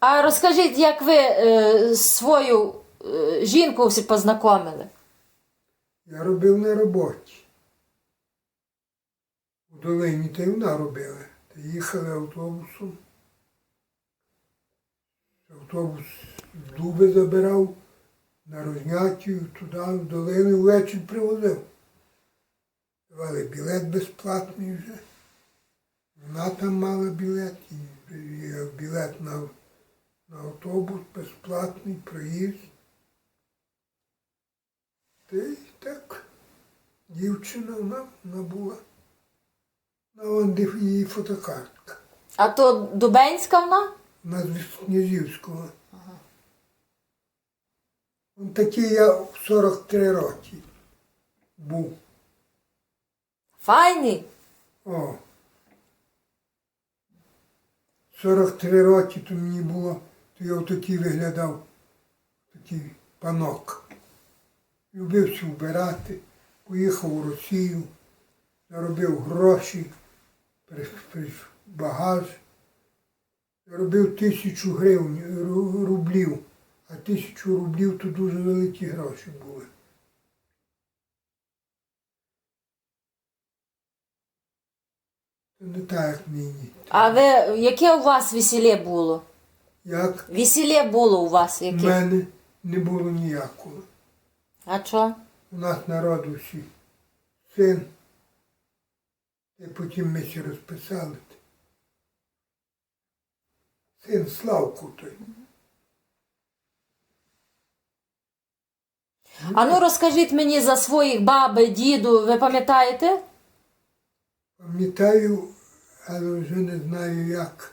А розкажіть, як ви е, свою е, жінку всі познайомили? Я робив на роботі. У долині та й вона робила. Та їхали автобусом. Автобус дуби забирав на Розняттю, туди, в долину, ввечері привозив. Давали білет безплатний вже. Вона там мала білет, і білет на, на автобус безплатний, проїзд. Та й так, дівчина вона, вона була. На он її фотокартка. А то Дубенська вона? Вона з Князівського. Он такий я в 43 роки був. Файний. О. 43 роки то мені було, то я отакий виглядав, такий панок. Любився вбирати, поїхав у Росію, заробив гроші, багаж. Заробив тисячу гривень, рублів, а тисячу рублів то дуже великі гроші були. Не так, як нині. А ви яке у вас весілля було? Як Весілля було у вас яке? мене не було ніякого. А що? У нас народився син, і потім ми ще розписали. Син Славку той. А ну розкажіть мені за своїх баби, діду, ви пам'ятаєте? Пам'ятаю, але вже не знаю як.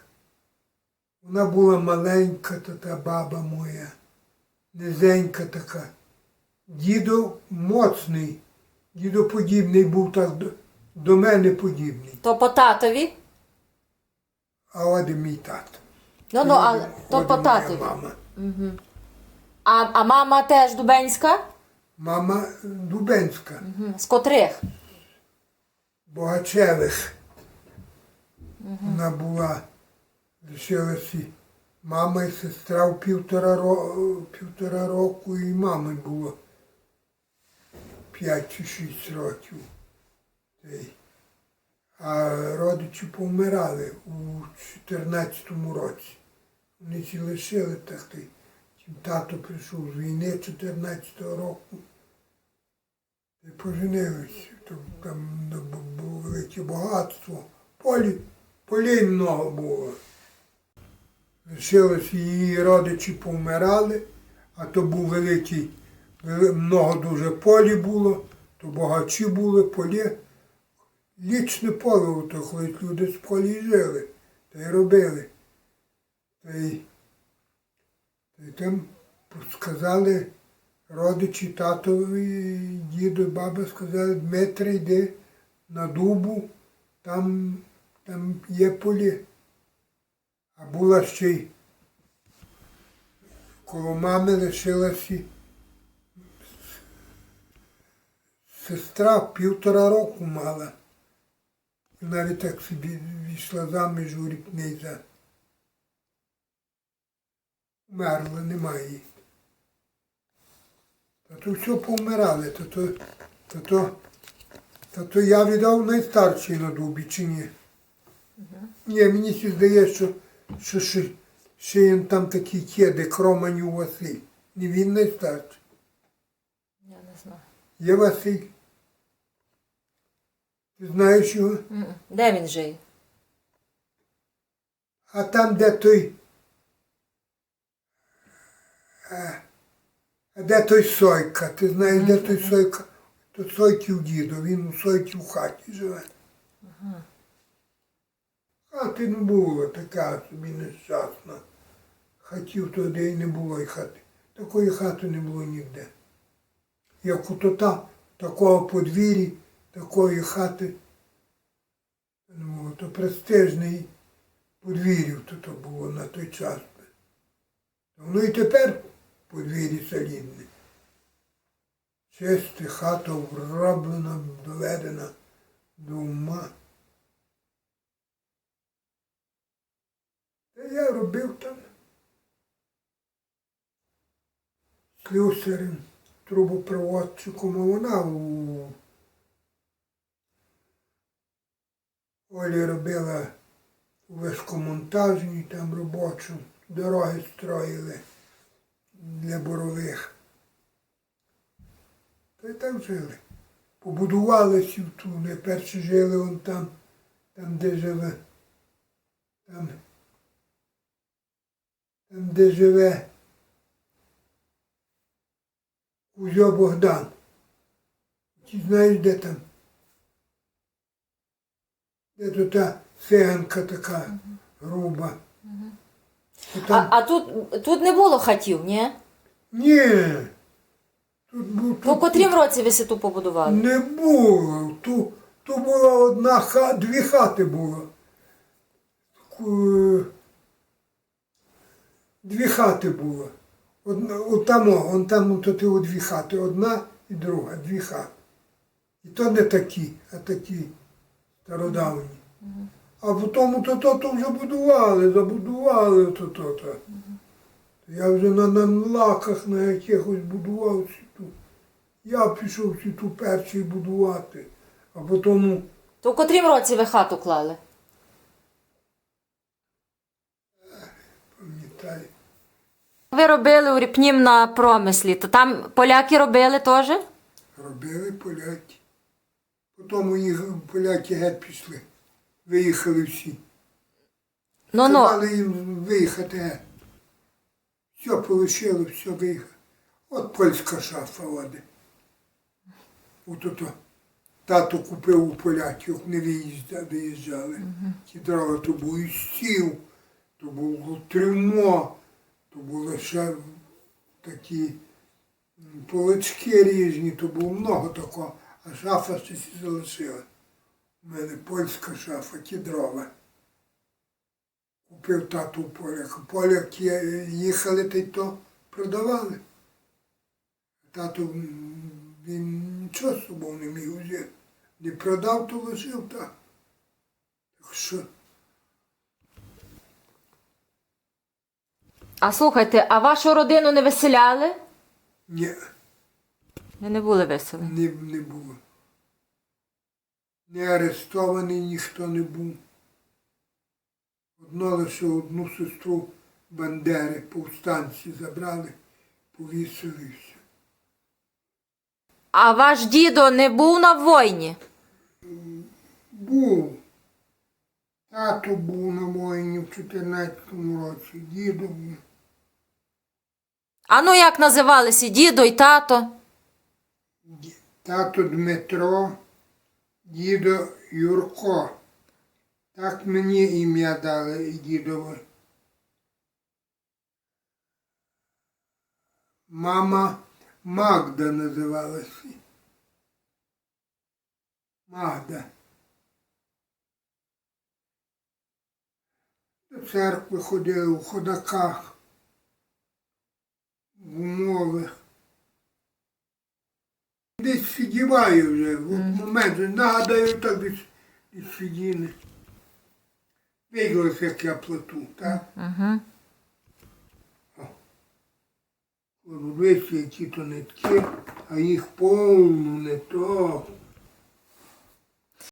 Вона була маленька, то та баба моя, низенька така. Дідо моцний, дідоподібний був так до, до мене подібний. То по татові? А от і мій тато. Ну ну, а От то по моя татові. Мама. А, а мама теж Дубенська? Мама Дубенська, Мгм. З котрих? Богачевих. Вона була, лишилася мама і сестра в півтора, ро- півтора року, і мами було п'ять чи шість років. А родичі помирали у 14-му році. Вони ці лишили так. Тато прийшов з війни 14-го року. І поженилися. Там, там було велике багатство. Полі, полей много було. Лишилось її родичі помирали, а то був великий, много дуже полі було, то багачі були полі. Лічне поле, ото колись люди з полі жили, та й робили. Та й, та й там сказали родичі татові, діду, баба сказали, Дмитре, йди на дубу, там, там є полі. А була ще й коло мами лишилася сестра півтора року мала. І навіть так собі війшла заміж у рікнизя. Умерла, немає її. Та то все повмирали, то то, то, то, то, то я віддав найстарший на дубі чи ні? Ні, мені ще здається, що, що ще, ще він там такий є, де Кроманів Василь. Не він найстарший. Я не знаю. Є Василь. Ти знаєш його? М-м. Де він жиє? А там, де той. А, а де той Сойка? Ти знаєш, де той Сойка? То Сойків дідо, він у Сойки в хаті живе. Хати не було така собі нещасна. Хатів туди і не було і хати. Такої хати не було ніде. Як у тота, такого подвір'я, такої хати не було. То престижний подвір'я то, то було на той час. Воно і тепер подвір'я солідне. Чисте, хата вроблена, доведена до ума. Та Я робив там слюсарем, трубопроводчиком, а вона у Олі робила у вишкомонтажній там робочу, дороги строїли для борових. Та й так жили. Побудували сівту, не перші жили вон там, там де живе. Там, там де живе Кузьо Богдан. Ти знаєш, де там? Де то та сиганка така груба. А, а тут, тут не було хатів, ні? Ні. Тут То в тут, котрім році ви ситу побудували? не було. Ту, ту була одна хата, дві хати було. Ку- Дві хати було. Одна, отамо, он там то ти дві хати, одна і друга, дві хати. І то не такі, а такі стародавні. А потім то, то, то вже будували, забудували то, то, то. Я вже на, на лаках на якихось будував сіту. Я пішов сіту перший будувати, а потім То в котрім році ви хату клали? пам'ятаю. Ви робили у Ріпнім на промислі, то там поляки робили теж? Робили поляки. Потім їх поляки геть пішли. Виїхали всі. Ну ну. Сказали їм виїхати. Все полишило, все виїхало. От польська шафа води. От ото. Тато купив у поляків, не виїзда, виїжджали. Ті дрова, то був і стіл, то було трюмо, то були ще такі м, полички різні, то було много такого, а шафа ще залишила. У мене польська шафа, ті дрова. Купив тату поляка. Поляки їхали та й то продавали. Тато м, він нічого з собою не міг взяти. Не продав, то лишив так. Так що А слухайте, а вашу родину не виселяли? ні, Ви не були веселі. не, не було. Не арестований ніхто не був. Одно лише одну сестру Бандери повстанці забрали, повісили все. А ваш дідо не був на війні? Був. Тато був на воїні в 14-му році, дідо був. А ну як називалися дідо і тато? Тато Дмитро, дідо Юрко. Так мені ім'я дали дідове. Мама Магда називалася. Магда. До церкви ходили у ходаках, в умовах. Десь сидіваю вже, в момент, нагадаю, так десь, із сиділи. Виділося, як я плату, так? Угу. Вище які то нитки, а їх повну не то.